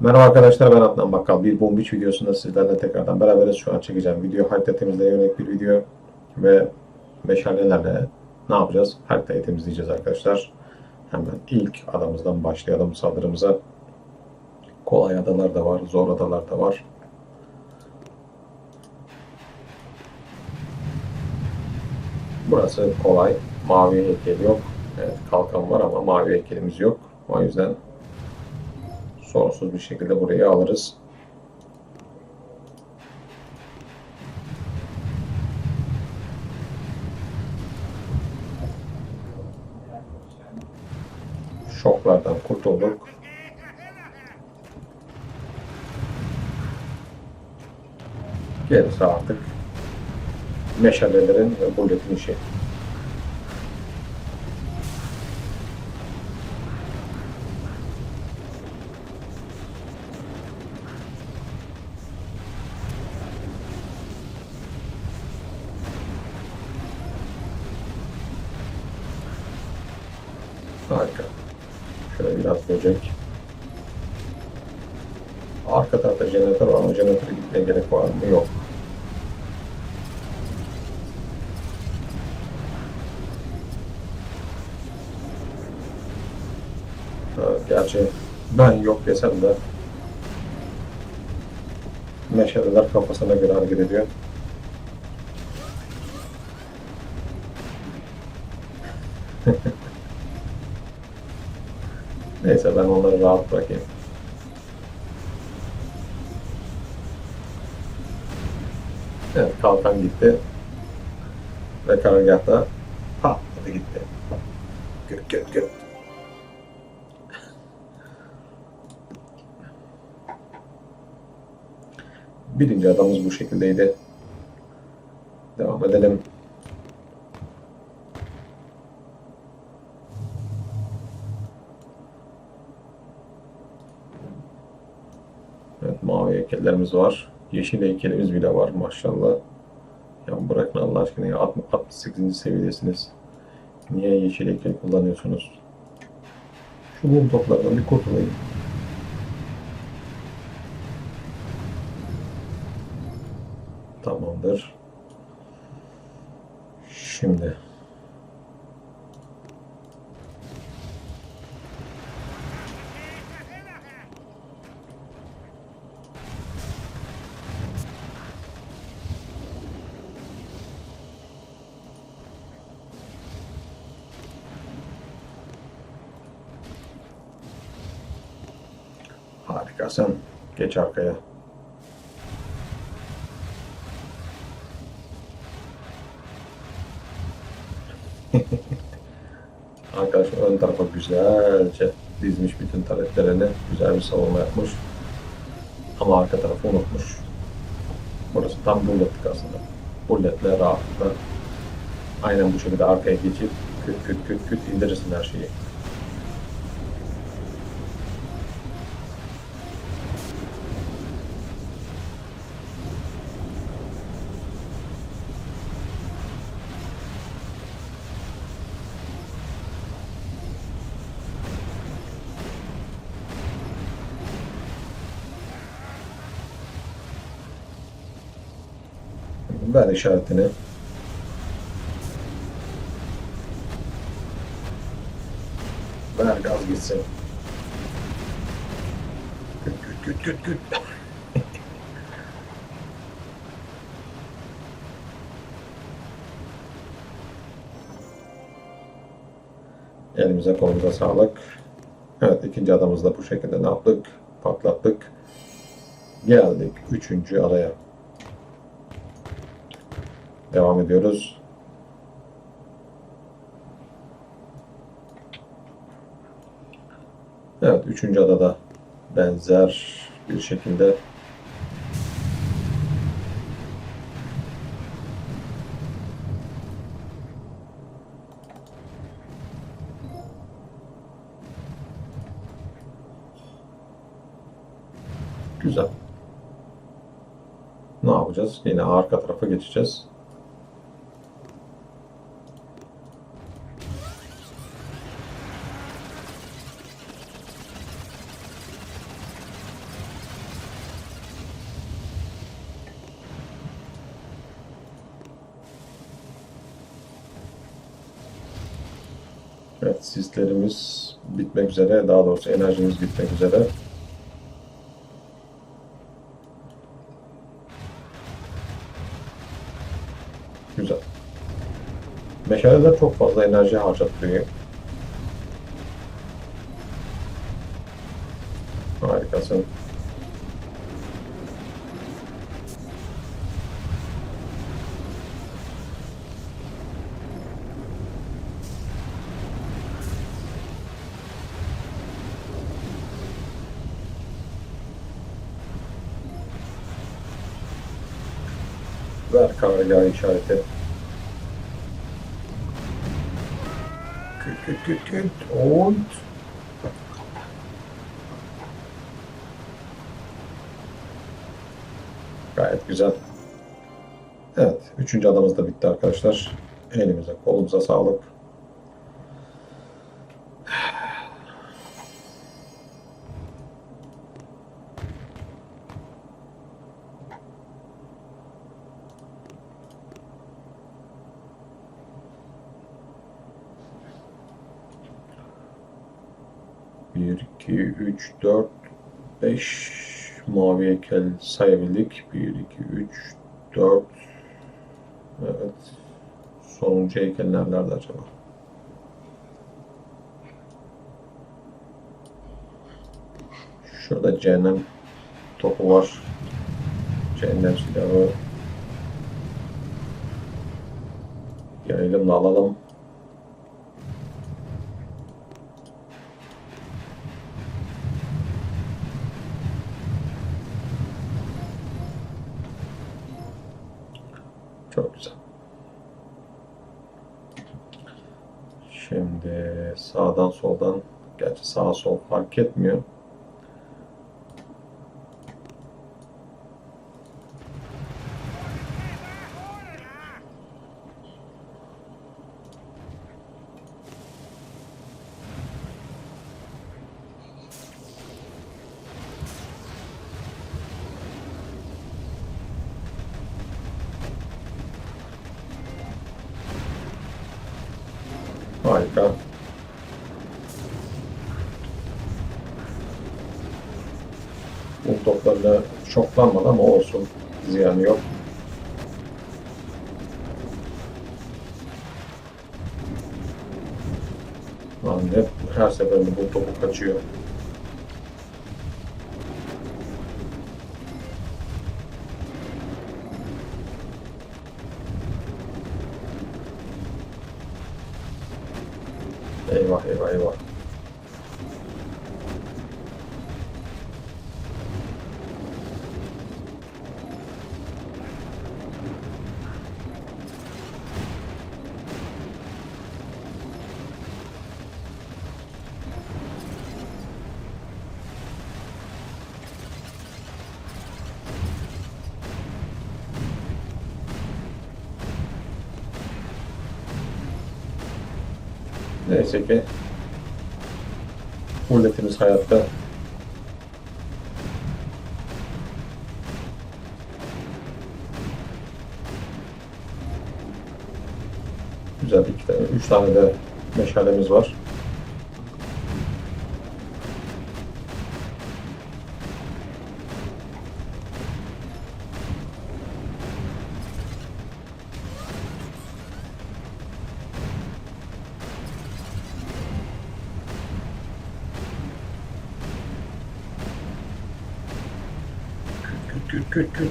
Merhaba arkadaşlar ben Adnan Bakkal. Bir Bombiç videosunda sizlerle tekrardan beraberiz. Şu an çekeceğim video harita temizliğe yönelik bir video ve meşalelerle ne yapacağız? Haritayı temizleyeceğiz arkadaşlar. Hemen ilk adamızdan başlayalım saldırımıza. Kolay adalar da var, zor adalar da var. Burası kolay. Mavi heykel yok. Evet, kalkan var ama mavi heykelimiz yok. O yüzden sorunsuz bir şekilde burayı alırız. Şoklardan kurtulduk. Gerisi artık meşalelerin ve bulletin işi. Harika. Şöyle biraz böcek. Arka tarafta jeneratör var ama jeneratöre gitmeye gerek var mı? Yok. Evet, gerçi ben yok desem de meşaleler kafasına göre hareket ediyor. Neyse ben onları rahat bırakayım. Kalkan gitti. Ve karargahta patladı gitti. Göt göt göt. Birinci adamımız bu şekildeydi. Devam edelim. Evet mavi heykellerimiz var. Yeşil heykelimiz bile var maşallah. Bırakın Allah aşkına ya 68. seviyedesiniz. Niye yeşil heykel kullanıyorsunuz? Şu mum toplardan bir kurtulayım. Tamamdır. Şimdi harikasın. Geç arkaya. Arkadaş ön tarafa güzelce dizmiş bütün taletlerini. Güzel bir savunma yapmış. Ama arka tarafı unutmuş. Burası tam bulletlik aslında. Bulletle rahatlıkla aynen bu şekilde arkaya geçip küt küt küt küt indirirsin her şeyi. Ver işaretini. Ver gaz gitsin. Küt küt küt küt küt. Elimize kolumuza sağlık. Evet ikinci adamımızı da bu şekilde ne yaptık? Patlattık. Geldik üçüncü araya. Devam ediyoruz. Evet, üçüncü adada benzer bir şekilde güzel. Ne yapacağız? Yine arka tarafa geçeceğiz. Evet, sislerimiz bitmek üzere. Daha doğrusu enerjimiz bitmek üzere. Güzel. Meşaleler çok fazla enerji harcattırıyor. Harikasın. Ver karargah işareti. Küt küt küt küt. Und. Gayet güzel. Evet. Üçüncü adamımız da bitti arkadaşlar. Elimize kolumuza sağlık. Bir, iki, üç, dört, beş mavi heykel sayabildik. Bir, iki, üç, dört. Evet. Sonuncu heykel nerelerde acaba? Şurada cehennem topu var. Cehennem silahı. Yayalım da alalım. Çok güzel. Şimdi sağdan soldan, gerçi sağ sol fark etmiyor. Harika. Bu toplarla şoklanmadı ama olsun. Ziyanı yok. Lan hep her seferinde bu topu kaçıyor. Neyse ki milletimiz hayatta. Güzel iki tane, üç tane de meşalemiz var. Küt küt küt.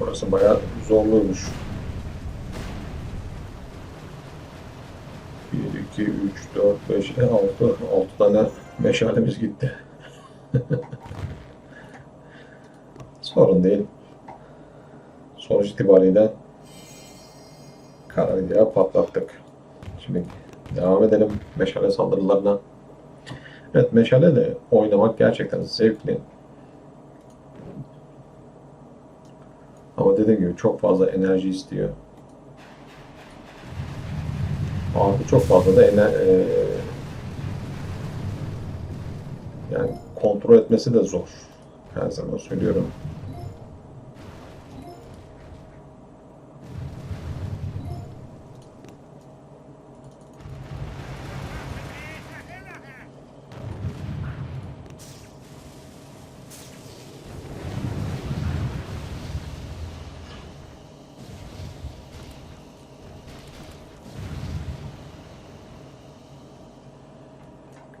Burası bayağı zorluymuş. 1, 2, 3, 4, 5, 6, 6 tane meşalemiz gitti. Sorun değil. Sonuç itibariyle karargahı patlattık. Şimdi devam edelim meşale saldırılarına. Evet meşale de oynamak gerçekten zevkli. Ama dediğim gibi çok fazla enerji istiyor. Artı çok fazla da ener e, yani kontrol etmesi de zor. Her zaman söylüyorum.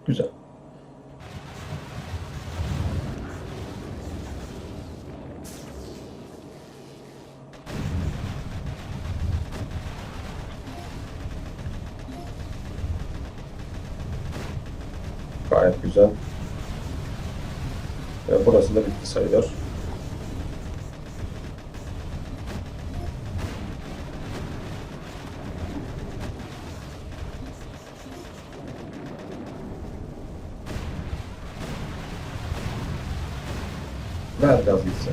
Güzel. Gayet güzel. Ve burası da bitti sayılır. Ver gaz gitsin.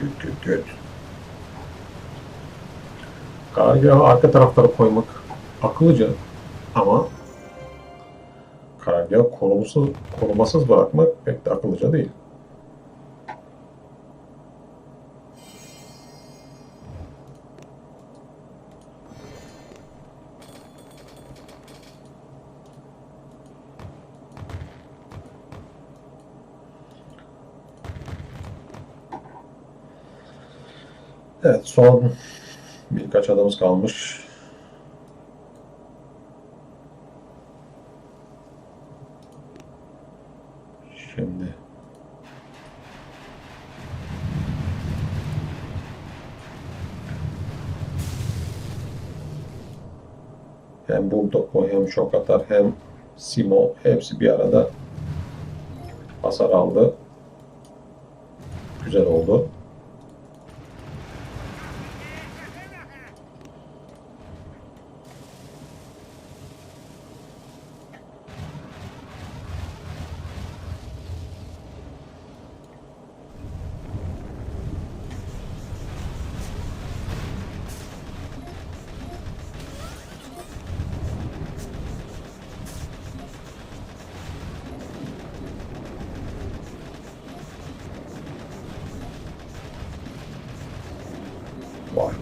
Güt güt. Karargahı arka taraflara koymak akıllıca ama karargahı korumasız, korumasız bırakmak pek de akıllıca değil. Evet son birkaç adamız kalmış. Şimdi hem Bulldog hem şok atar hem Simo hepsi bir arada hasar aldı. Güzel oldu.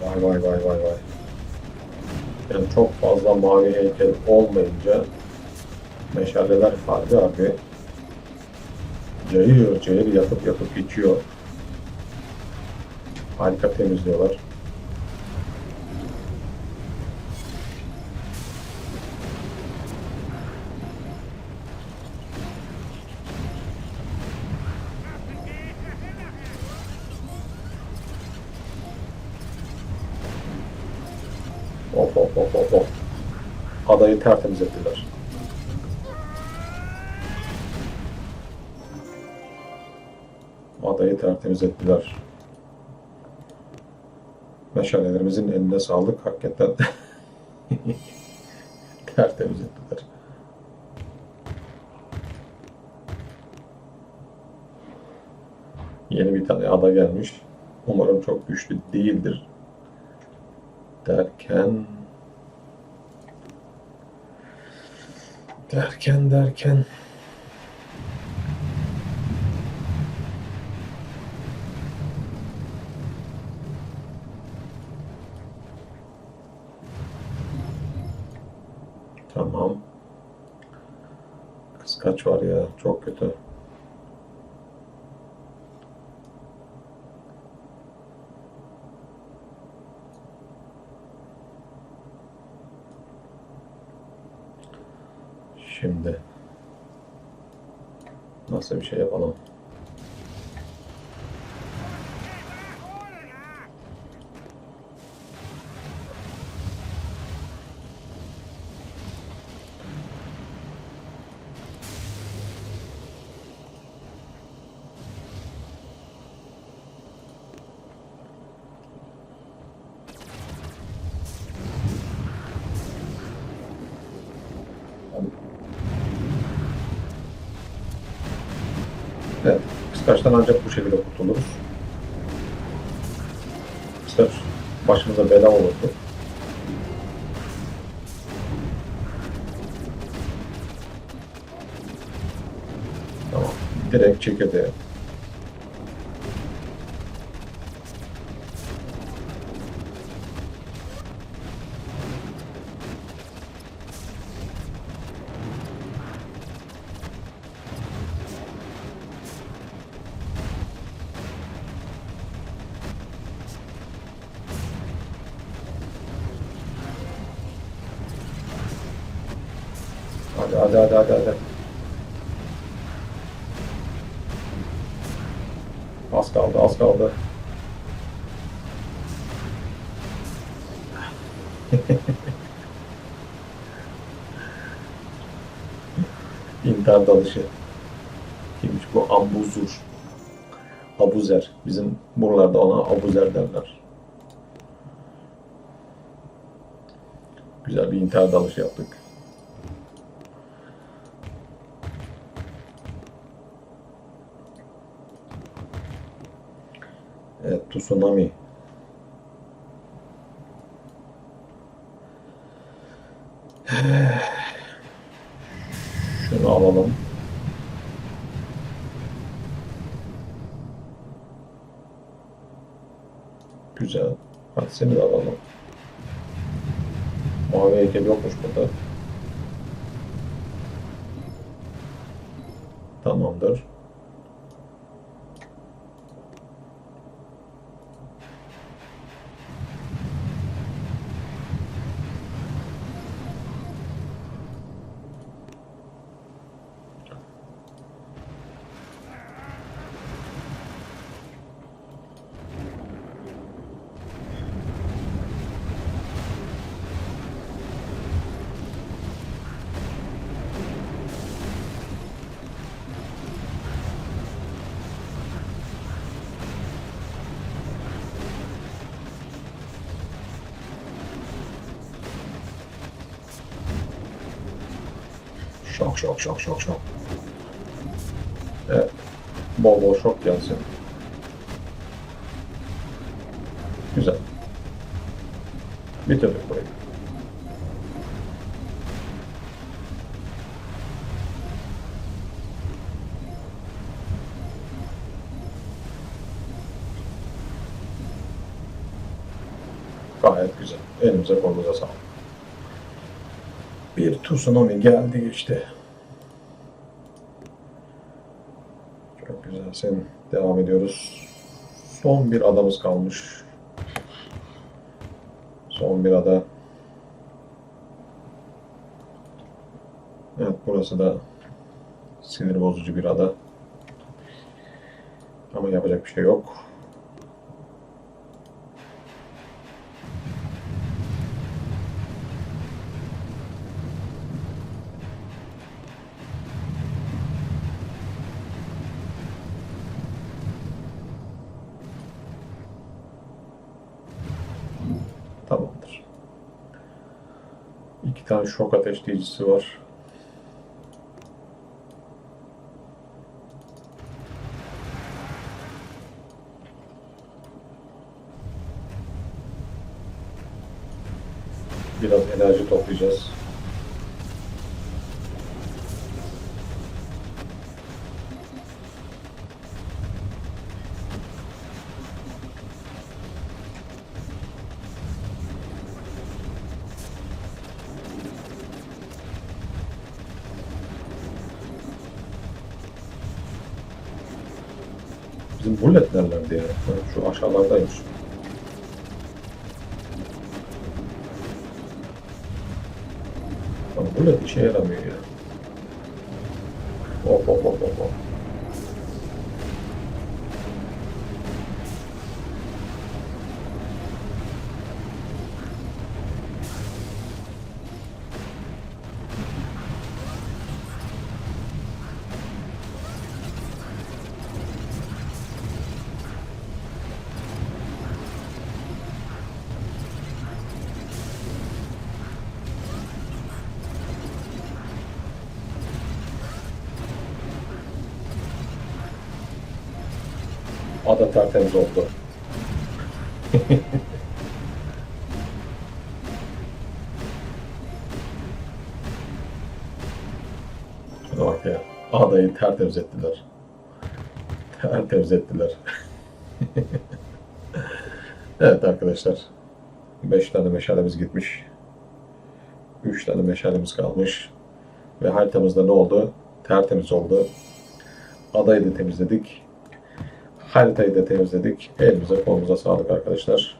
Vay vay vay vay vay. Yani çok fazla mavi heykel olmayınca meşaleler harbi harbi cayır cayır yakıp yakıp geçiyor. Harika temizliyorlar. Tertemiz ettiler. Adayı tertemiz ettiler. Meşalelerimizin eline sağlık. Hakikaten tertemiz ettiler. Yeni bir tane ada gelmiş. Umarım çok güçlü değildir. Derken derken derken Tamam. Kıskaç var ya. Çok kötü. Şimdi nasıl bir şey yapalım? Evet, kıskaçtan ancak bu şekilde kurtuluruz. Kıskaç başımıza bela olurdu. Tamam, direkt çekirdeğe. Hadi hadi hadi hadi. Az kaldı az kaldı. İntihar dalışı. Kimmiş bu? Ambuzur. Abuzer. Bizim buralarda ona Abuzer derler. Güzel bir intihar dalışı yaptık. Tsunami. Şunu alalım. Güzel. Hadi seni de alalım. Mavi heykel yokmuş burada. Tamamdır. Şok şok şok şok şok. Evet. Bol bol şok gelsin. Güzel. Bitirdik burayı. Gayet güzel. Elimize kolumuza sağlık. Bir tsunami geldi geçti. Sen devam ediyoruz. Son bir adamız kalmış. Son bir ada. Evet burası da sinir bozucu bir ada. Ama yapacak bir şey yok. İki tane şok ateşleyicisi var. Biraz enerji toplayacağız. ほうほうほうほう tertemiz oldu. Bak ya. Adayı tertemiz ettiler. Tertemiz ettiler. evet arkadaşlar. 5 tane meşalemiz gitmiş. 3 tane meşalemiz kalmış. Ve haritamızda ne oldu? Tertemiz oldu. Adayı da temizledik. Haritayı da temizledik. Elimize kolumuza sağlık arkadaşlar.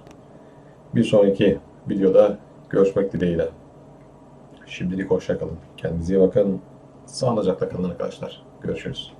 Bir sonraki videoda görüşmek dileğiyle. Şimdilik hoşçakalın. Kendinize iyi bakın. Sağlıcakla kalın arkadaşlar. Görüşürüz.